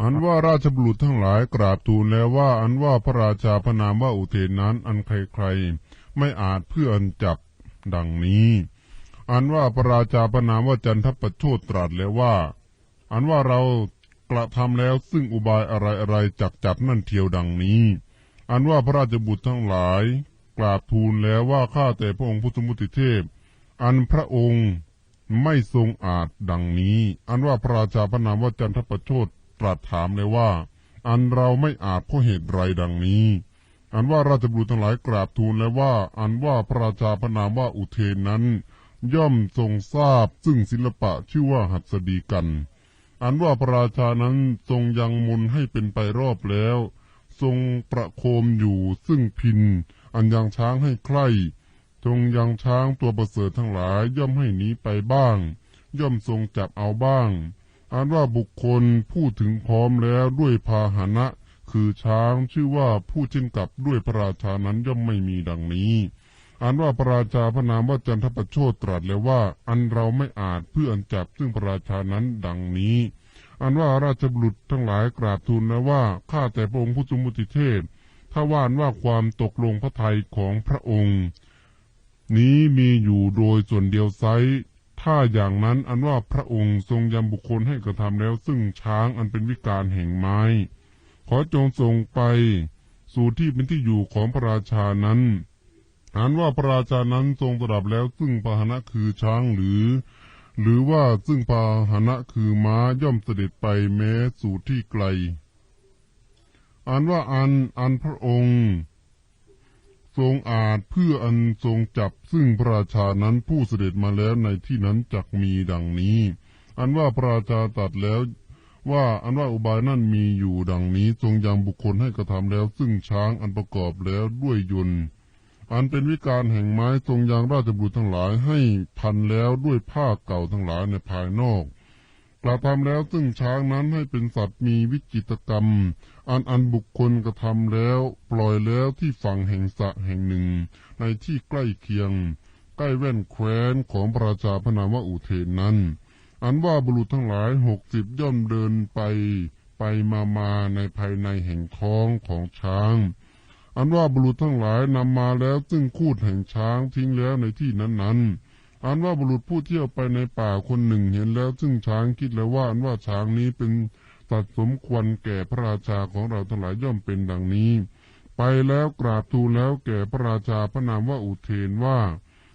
อันว่าราชบุรุษทั้งหลายกราบทูลแล้วว่าอันว่าพระราชาพระนามว่าอุเทนนั้นอันใครๆไม่อาจเพื่ออันจับดังนี้ อันว่าพระราชาพระนามว่าจันทประโชดตรัสแล้วว่า อันว่าเรากระทำแล้วซึ่งอุบายอะไรอะไรจักจับนั่นเทียวดังนี้ อันว่าพระราชบุตรทั้งหลาย กราบทูลแล้วว่าข้าแต่พระองค์พุทธมุติเทพ อันพระองค์ไม่ทรงอาจดังนี้ อันว่าพระราชาพระนามว่าจันทประโชด ตรัสถามเลยว่า อันเราไม่อาจเพราะเหตุไรดังนี้ อันว่าราชบุตรทั้งหลายกราบทูลแล้วว่า อันว่าพระราชาพนามว่าอุเทนนั้น ย่อมทรงทราบซึ่งศิลปะชื่อว่าหัสดีกัน อันว่าพระราชานั้นทรงยังมนให้เป็นไปรอบแล้ว ทรงประโคมอยู่ซึ่งพิน อันยังช้างให้ใคร่ทรงยังช้างตัวประเสริฐทั้งหลายย่อมให้หนีไปบ้าง ย่อมทรงจับเอาบ้าง อันว่าบุคคลพูดถึงพร้อมแล้วด้วยพาหนะ คือช้างชื่อว่าผู้เช่นกับด้วยพระราชานั้นย่อมไม่มีดังนี้อันว่าพระราชาพระนามว่าจันทประโชดตรัสแล้วว่า อันเราไม่อาจเพื่ออันจับซึ่งพระราชานั้นดังนี้ อันว่าราชบุตรทั้งหลายกราบทูลนะว่าข้าแต่พระองค์ผู้สมุติเทพถ้าว่านว่าความตกลงพระทัยของพระองค์ นี้มีอยู่โดยส่วนเดียวไซ ถ้าอย่างนั้นอันว่าพระองค์ทรงยำบุคคลให้กระทำแล้ว ซึ่งช้างอันเป็นวิการแห่งไม้ ขอจงทรงไป สู่ที่เป็นที่อยู่ของพระราชานั้นอันว่าพระราชานั้นทรงตรัสแล้วซึ่งพาหนะคือช้างหรือ หรือว่าซึ่งพาหนะคือม้าย่อมเสด็จไปแม้สู่ที่ไกลอันว่าอันอันพระองค์ ทรงอาจเพื่ออันทรงจับซึ่งพระราชานั้นผู้เสด็จมาแล้วในที่นั้นจักมีดังนี้ อันว่าพระราชาตรัสแล้วว่าอันว่าอุบายนั่นมีอยู่ดังนี้ทรงยังบุคคลให้กระทำแล้ว ซึ่งช้างอันประกอบแล้วด้วยยนต์อันเป็นวิการแห่งไม้ทรงยังราชบุตรทั้งหลายให้พันแล้วด้วยผ้าเก่าทั้งหลายในภายนอกกระทำแล้วซึ่งช้างนั้นให้เป็นสัตว์มีวิจิตรกรรม อันอันบุคคลกระทำแล้ว ปล่อยแล้วที่ฝั่งแห่งสระแห่งหนึ่ง ในที่ใกล้เคียง ใกล้แว่นแคว้นของพระราชาพนามว่าอุเทนนั้น อันว่าบุรุษทั้งหลายหกสิบย่อมเดินไปไปมามาในภายในแห่งท้องของช้าง อันว่าบุรุษทั้งหลายนำมาแล้วซึ่งคูดแห่งช้างทิ้งแล้วในที่นั้นๆอันว่าบุรุษผู้เที่ยวไปในป่าคนหนึ่งเห็นแล้ว ซึ่งช้างคิดแล้วว่าอันว่าช้างนี้เป็น สัตว์สมควรแก่พระราชาของเราทั้งหลายย่อมเป็นดังนี้ ไปแล้วกราบทูลแล้วแก่พระราชาพระนามว่าอุเทนว่า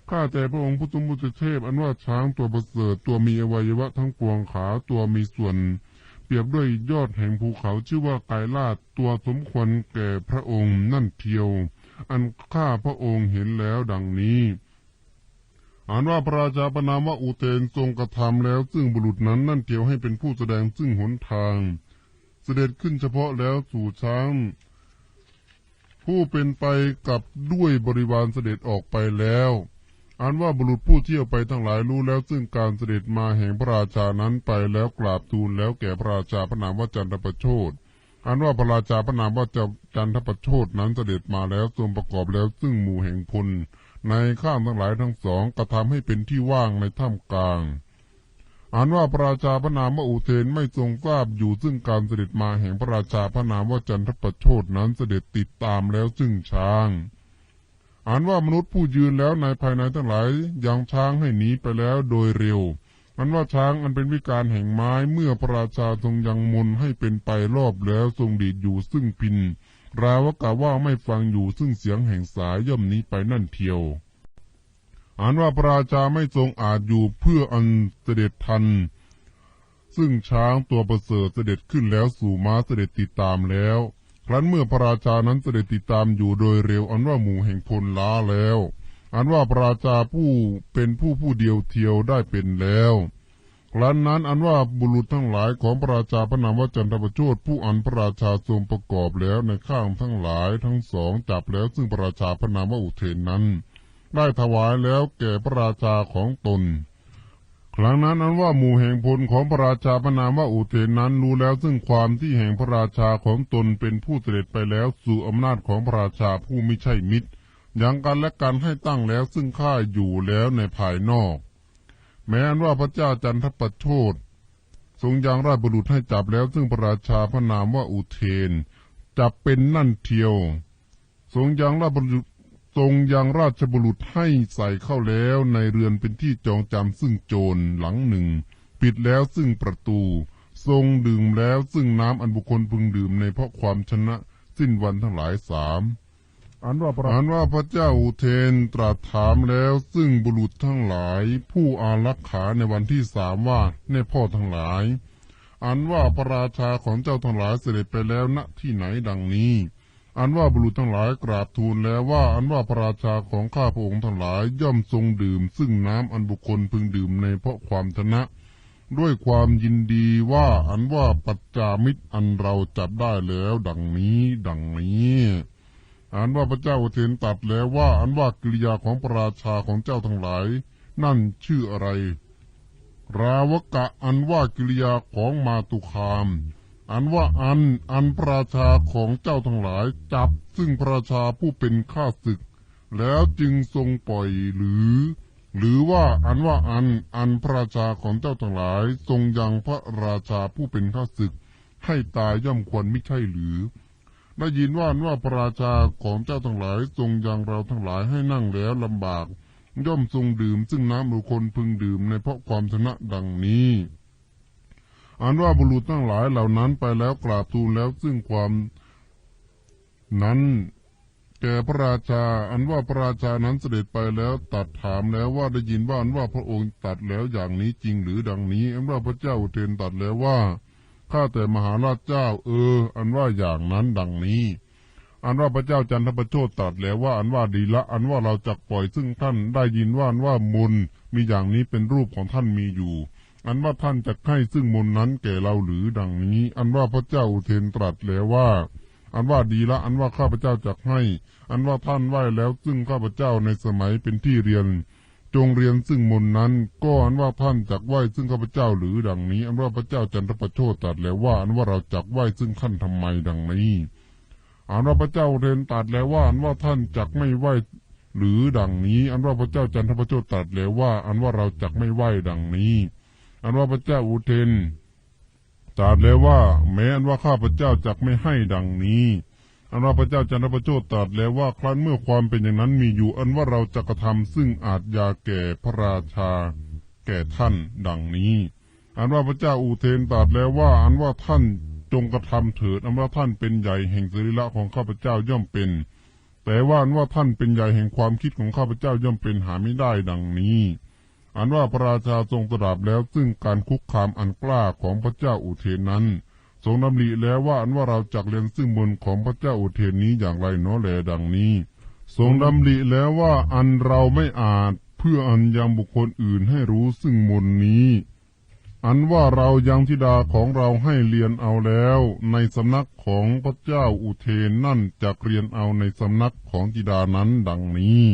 ข้าแต่พระองค์พุทธมุตเทพอันว่าช้างตัวประเสริฐตัวมีอวัยวะทั้งปวงขาตัวมีส่วน เปรียบด้วยยอดแห่งภูเขาชื่อว่าไกรลาดตัวสมควรแก่พระองค์นั่นเทียว อันข้าพระองค์เห็นแล้วดังนี้ อันว่าพระราชาประนามว่าอุเทนทรงกระทำแล้ว ซึ่งบุรุษนั้นนั่นเทียวให้เป็นผู้แสดงซึ่งหนทาง เสด็จขึ้นเฉพาะแล้วสู่ช้างผู้เป็นไปกับด้วยบริวารเสด็จออกไปแล้วอันว่าบุรุษผู้เที่ยวไปทั้งหลายรู้แล้วซึ่งการเสด็จมาแห่งพระราชานั้นไปแล้วกราบทูลแล้วแก่พระราชาพระนามว่าจันทประโชดอันว่าพระราชาพระนามว่าจันทประโชดนั้นเสด็จมาแล้วทรงประกอบแล้วซึ่งหมู่แห่งพล ในข้างทั้งหลายทั้งสองกระทำให้เป็นที่ว่างในถ้ำกลางอันว่าพระราชาพระนามว่าอุเทนไม่ทรงทราบอยู่ซึ่งการเสด็จมาแห่งพระราชาพระนามว่าจันทประโชดนั้นเสด็จติดตามแล้วซึ่งช้างอันว่ามนุษย์ผู้ยืนแล้วในภายในทั้งหลายยังช้างให้หนีไปแล้วโดยเร็วอันว่าช้างอันเป็นวิการแห่งไม้เมื่อพระราชาทรงยังมนให้เป็นไปรอบแล้วทรงดีดอยู่ซึ่งพิน ราวกะว่าไม่ฟังอยู่ซึ่งเสียงแห่งสายย่อมนี้ไปนั่นเทียวอันว่าพระราชาไม่ทรงอาจอยู่เพื่ออันเสด็จทัน ซึ่งช้างตัวประเสริฐเสด็จขึ้นแล้วสู่ม้าเสด็จติดตามแล้ว ครั้นเมื่อพระราชานั้นเสด็จติดตามอยู่โดยเร็วอันว่าหมู่แห่งพลล้าแล้วอันว่าพระราชาผู้เป็นผู้ผู้เดียวเทียวได้เป็นแล้ว ครั้นนั้นอันว่าบุรุษทั้งหลายของพระราชาพระนามว่าจันทประโชดผู้อันพระราชาทรงประกอบแล้วในข้างทั้งหลายทั้งสองจับแล้วซึ่งพระราชาพระนามว่าอุเทนนั้น ได้ถวายแล้วแก่พระราชาของตน ครั้งนั้นอันว่าหมู่แห่งพลของพระราชาพระนามว่าอุเทนนั้นรู้แล้วซึ่งความที่แห่งพระราชาของตนเป็นผู้เสด็จไปแล้วสู่อำนาจของพระราชาผู้ไม่ใช่มิตรยังกันและกันให้ตั้งแล้วซึ่งข้าอยู่แล้วในภายนอก แม้นว่าพระเจ้าจันทประโชดทรงยังราชบุรุษให้จับแล้ว ซึ่งพระราชาพระนามว่าอุเทน จับเป็นนั่นเทียว ทรงยังราชบุรุษทรงยังราชบุรุษให้ใส่เข้าแล้วในเรือนเป็นที่จองจำซึ่งโจรหลังหนึ่ง ปิดแล้วซึ่งประตู ทรงดื่มแล้วซึ่งน้ำอันบุคคลพึงดื่มในเพราะความชนะ สิ้นวันทั้งหลายสาม อันว่าพระอันว่าพระเจ้าอุเทนตรัสถามแล้วซึ่งบุรุษทั้งหลาย ผู้อารักขาในวันที่สามว่าในพ่อทั้งหลาย อันว่าพระราชาของเจ้าทั้งหลายเสด็จไปแล้วณที่ไหนดังนี้ อันว่าบุรุษทั้งหลายกราบทูลแล้วว่าอันว่าพระราชาของข้าพระองค์ทั้งหลายย่อมทรงดื่ม ซึ่งน้ำอันบุคคลพึงดื่มในเพราะความชนะ ด้วยความยินดีว่าอันว่าปัจจามิตรอันเราจับได้แล้ว ดังนี้ ดังนี้ อันว่าพระเจ้าอุเทนตัดแล้วว่าอันว่ากิริยาของพระราชาของเจ้าทั้งหลาย นั่นชื่ออะไร ราวกะอันว่ากิริยาของมาตุคาม อันว่าอันอันพระราชาของเจ้าทั้งหลายจับซึ่งพระราชาผู้เป็นข้าศึก แล้วจึงทรงปล่อยหรือ หรือว่าอันว่าอันอันพระราชาของเจ้าทั้งหลาย ทรงยังพระราชาผู้เป็นข้าศึก ให้ตายย่อมควรไม่ใช่หรือ ได้ยินว่านว่าพระราชาของเจ้าทั้งหลายทรงยังเราทั้งหลายให้นั่งแล้วลำบาก ย่อมทรงดื่ม ซึ่งน้ำบุคคลพึงดื่มในเพราะความชนะดังนี้อันว่าบุรุษทั้งหลายเหล่านั้นไปแล้วกราบทูลแล้วซึ่งความนั้นแก่พระราชา อันว่าพระราชานั้นเสด็จไปแล้วตัดถามแล้วว่าได้ยินว่าอันว่าพระองค์ตัดแล้วอย่างนี้จริงหรือดังนี้ อันว่าพระเจ้าเทนตัดแล้วว่า ข้าแต่มหาราชเจ้า เออ อันว่าอย่างนั้นดังนี้ อันว่าพระเจ้าจันทประโชดตรัสแล้วว่าอันว่าดีละ อันว่าเราจักปล่อยซึ่งท่านได้ยินว่าอันว่ามนมีอย่างนี้เป็นรูปของท่านมีอยู่ อันว่าท่านจะให้ซึ่งมนนั้นแก่เราหรือดังนี้ อันว่าพระเจ้าอุเทนตรัสแล้วว่า อันว่าดีละ อันว่าข้าพระเจ้าจักให้ อันว่าท่านไหว้แล้วซึ่งข้าพระเจ้าในสมัยเป็นที่เรียน จงเรียนซึ่งมนนั้นก็อันว่าท่านจักไหว้ซึ่งข้าพเจ้าหรือดังนี้ อันว่าพระเจ้าจันทประโชดตรัสแล้วว่าอันว่าเราจักไหว้ซึ่งท่านทำไมดังนี้ อันว่าพระเจ้าเทนตรัสแล้วว่าอันว่าท่านจักไม่ไหวหรือดังนี้ อันว่าพระเจ้าจันทประโชดตรัสแล้วว่า อันว่าเราจักไม่ไหวดังนี้ อันว่าพระเจ้าอุเทนตรัสแล้วว่า แม้อันว่าข้าพระเจ้าจักไม่ให้ดังนี้ อันว่าพระเจ้าจันทประโชดตรัสแล้วว่าครั้นเมื่อความเป็นอย่างนั้นมีอยู่อันว่าเราจะกระทำซึ่งอาจยาแก่พระราชา แก่ท่านดังนี้ อันว่าพระเจ้าอุเทนตรัสแล้วว่า อันว่าท่านจงกระทำเถิดอันว่าท่านเป็นใหญ่แห่งสรีระของข้าพเจ้าย่อมเป็น แต่ว่าอันว่าท่านเป็นใหญ่แห่งความคิดของข้าพเจ้าย่อมเป็นหาไม่ได้ดังนี้ อันว่าพระราชาทรงตรัสแล้วซึ่งการคุกคามอันกล้าของพระเจ้าอุเทนนั้น ทรงดำริแล้วว่าอันว่าเราจักเรียนซึ่งมนของพระเจ้าอุเทนนี้อย่างไรเนาะแลดังนี้ ทรงดำริแล้วว่าอันเราไม่อาจเพื่ออันยังบุคคลอื่นให้รู้ซึ่งมนนี้ อันว่าเรายังธิดาของเราให้เรียนเอาแล้ว ในสำนักของพระเจ้าอุเทนนั่นจะเรียนเอาในสำนักของธิดานั้นดังนี้